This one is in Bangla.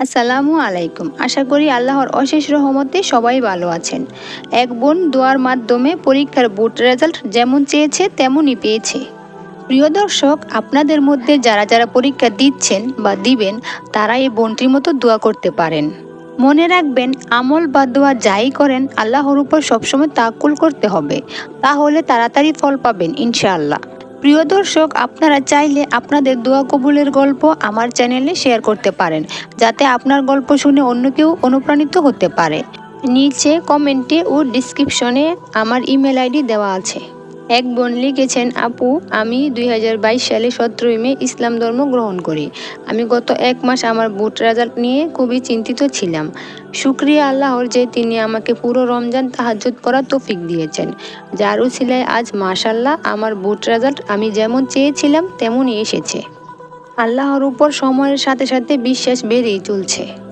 আসসালামু আলাইকুম। আশা করি আল্লাহর অশেষ রহমতে সবাই ভালো আছেন। এক বোন দোয়ার মাধ্যমে পরীক্ষার বুট রেজাল্ট যেমন চেয়েছে, তেমনই পেয়েছে। প্রিয় দর্শক, আপনাদের মধ্যে যারা যারা পরীক্ষা দিচ্ছেন বা দিবেন, তারা এই বোনটির মতো দোয়া করতে পারেন। মনে রাখবেন, আমল বা দোয়া যাই করেন, আল্লাহর উপর সবসময় তাকুল করতে হবে। তাহলে তাড়াতাড়ি ফল পাবেন, ইনশাআল্লাহ। প্রিয় দর্শক, আপনারা চাইলে আপনাদের দোয়া কবুলের গল্প আমার চ্যানেলে শেয়ার করতে পারেন, যাতে আপনার গল্প শুনে অন্য কেউ অনুপ্রাণিত হতে পারে। নিচে কমেন্টে ও ডিসক্রিপশনে আমার ইমেল আইডি দেওয়া আছে। এক বোন লিখেছেন, আপু, আমি দুই হাজার বাইশ সালে সতেরোই মে ইসলাম ধর্ম গ্রহণ করি। আমি গত এক মাস আমার বুট রেজাল্ট নিয়ে খুবই চিন্তিত ছিলাম। শুক্রিয়া আল্লাহর যে তিনি আমাকে পুরো রমজান তাহাজ্জুদ করার তৌফিক দিয়েছেন। যার উছিলায় আজ মাশাল্লাহ আমার বুট রেজাল্ট আমি যেমন চেয়েছিলাম তেমনই এসেছে। আল্লাহর উপর সময়ের সাথে সাথে বিশ্বাস বেড়েই চলছে।